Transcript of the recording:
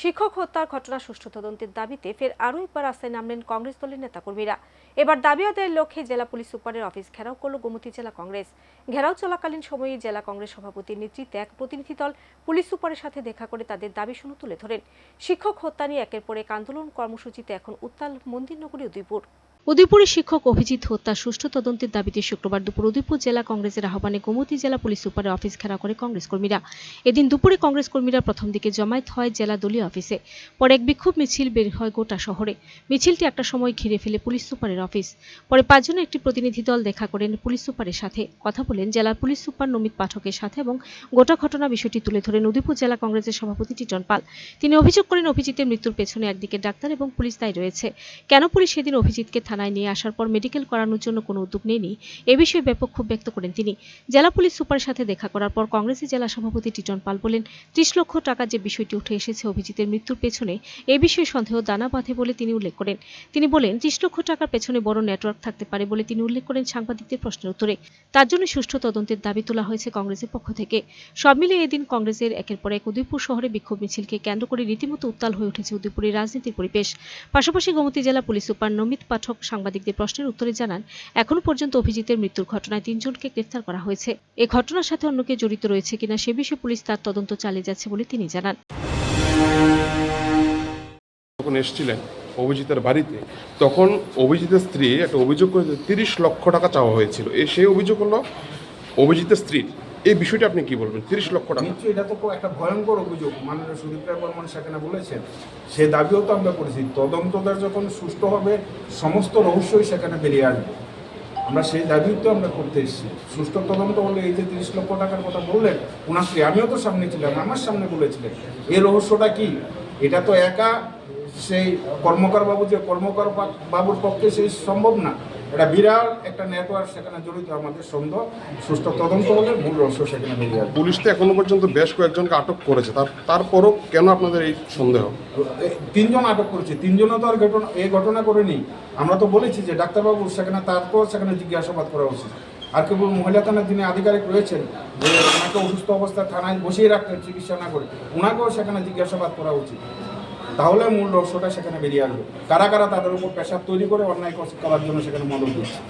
শিক্ষক হত্যার ঘটনা সুষ্ঠু তদন্তের দাবিতে ফের আরও একবার রাস্তায় নামলেন কংগ্রেস দলের নেতাকর্মীরা। এবার দাবি আদায়ের লক্ষ্যে জেলা পুলিশ সুপারের অফিস ঘেরাও করল গোমতী জেলা কংগ্রেস। ঘেরাও চলাকালীন সময়ে জেলা কংগ্রেস সভাপতির নেতৃত্বে এক প্রতিনিধি দল পুলিশ সুপারের সাথে দেখা করে তাদের দাবি শুনে তুলে ধরেন। শিক্ষক হত্যা নিয়ে একের পর এক আন্দোলন কর্মসূচিতে এখন উত্তাল মন্দির মন্দিরনগরী উদয়পুর। উদয়পুরের শিক্ষক অভিজিৎ হত্যা, সুষ্ঠু তদন্তের দাবিতে শুক্রবার দুপুর উদয়পুর জেলা কংগ্রেসের আহ্বানে গোমতী জেলা পুলিশ সুপারের অফিস ঘেরাও করে কংগ্রেস কর্মীরা। এদিন দুপুরে কংগ্রেস কর্মীরা প্রথম দিকে জমায়েত হয় জেলা দলীয় অফিসে। পরে এক বিক্ষোভ মিছিল বের হয় গোটা শহরে। মিছিলটি একটা সময় ঘিরে ফেলে পুলিশ সুপারের অফিস। পরে পাঁচজনের একটি প্রতিনিধি দল দেখা করেন পুলিশ সুপারের সাথে। কথা বলেন জেলার পুলিশ সুপার নমিত পাঠকের সাথে এবং গোটা ঘটনা বিষয়টি তুলে ধরেন উদয়পুর জেলা কংগ্রেসের সভাপতি টিটন পাল। তিনি অভিযোগ করেন অভিজিতের মৃত্যুর পেছনে একদিকে ডাক্তার এবং পুলিশ দায়ী রয়েছে। কেন পুলিশ সেদিন অভিজিৎকে থানায় নিয়ে আসার পর মেডিকেল করানোর জন্য কোনো উদ্যোগ নেয়নি। এ বিষয়ে ব্যাপক ক্ষোভ ব্যক্ত করেন তিনি। জেলা পুলিশ সুপারের সাথে দেখা করার পর কংগ্রেসের জেলা সভাপতি টিটন পাল বলেন, ত্রিশ লক্ষ টাকা যে বিষয়টি উঠে এসেছে অভিজিতের মৃত্যুর পেছনে, এ বিষয়ে সন্দেহ দানা বাঁধে বলে তিনি উল্লেখ করেন। তিনি বলেন, ত্রিশ লক্ষ টাকার পেছনে বড় নেটওয়ার্ক থাকতে পারে বলে তিনি উল্লেখ করেন সাংবাদিকদের প্রশ্নের উত্তরে। তার জন্য সুষ্ঠু তদন্তের দাবি তোলা হয়েছে কংগ্রেসের পক্ষ থেকে। সব মিলে এদিন কংগ্রেসের একের পর এক উদয়পুর শহরে বিক্ষোভ মিছিলকে কেন্দ্র করে রীতিমতো উত্তাল হয়ে উঠেছে উদয়পুরের রাজনীতির পরিবেশ। পাশাপাশি গোমতী জেলা পুলিশ সুপার নমিত পাঠক সাংবাদিকদের প্রশ্নের উত্তরে জানান, এখনও পর্যন্ত অভিজিতের মৃত্যুর ঘটনায় তিনজনকে গ্রেফতার করা হয়েছে। এ ঘটনার সাথে অন্য কেউ জড়িত রয়েছে কিনা সে বিষয়ে পুলিশ তার তদন্ত চালিয়ে যাচ্ছে বলে তিনি জানান। যখন এসেছিলেন অভিজিতের বাড়িতে, তখন অভিজিতের স্ত্রী একটা অভিযোগ করেছে, তিরিশ লক্ষ টাকা চাওয়া হয়েছিল। এ সেই অভিযোগ হলো অভিজিতের স্ত্রীর। এই বিষয়টা আপনি কি বলবেন? তিরিশ লক্ষ টাকা। নিশ্চয়ই এটা তো একটা ভয়ঙ্কর অভিযোগ। মাননীয় সুদীপ রায় বর্মন সেখানে বলেছেন। সে দাবিও তো আমরা করেছি। তদন্তটা যখন সুষ্ঠু হবে, সমস্ত রহস্যই সেখানে বেরিয়ে আসবে। আমরা সেই দাবি তো আমরা করতে এসেছি। সুষ্ঠু তদন্ত হলে এই যে তিরিশ লক্ষ টাকার কথা বললেন ওনাকে আমিও তো সামনে ছিলাম, আমার সামনে বলেছিলেন। এই রহস্যটা কি? এটা তো একা সেই কর্মকার বাবু যে কর্মকার বাবুর পক্ষে সেই সম্ভব না। এটা বিরাট একটা নেটওয়ার্ক সেখানে জড়িত আমাদের সন্দেহ সুষ্ঠু তদন্ত হলে মূল রহস্য সেখানে বেরিয়ে আসবে। পুলিশ তো এখনও পর্যন্ত বেশ কয়েকজনকে আটক করেছে। তার তারপরও কেন আপনাদের এই সন্দেহ? তিনজন আটক করেছে। তিনজনও তো আর ঘটনা এই ঘটনা করেনি। আমরা তো বলেছি যে ডাক্তারবাবু সেখানে তারপর সেখানে জিজ্ঞাসাবাদ করা উচিত। আর কেবল মহিলা থানার যিনি আধিকারিক রয়েছেন যে ওনাকে অসুস্থ অবস্থায় থানায় বসিয়ে রাখতেন চিকিৎসা না করে ওনাকেও সেখানে জিজ্ঞাসাবাদ করা উচিত। তাহলে মূল রহস্যটা সেখানে বেরিয়ে আসবে। কারা কারা তাদের উপর প্রেশার তৈরি করে অন্যায় করার জন্য সেখানে মদত দিচ্ছে?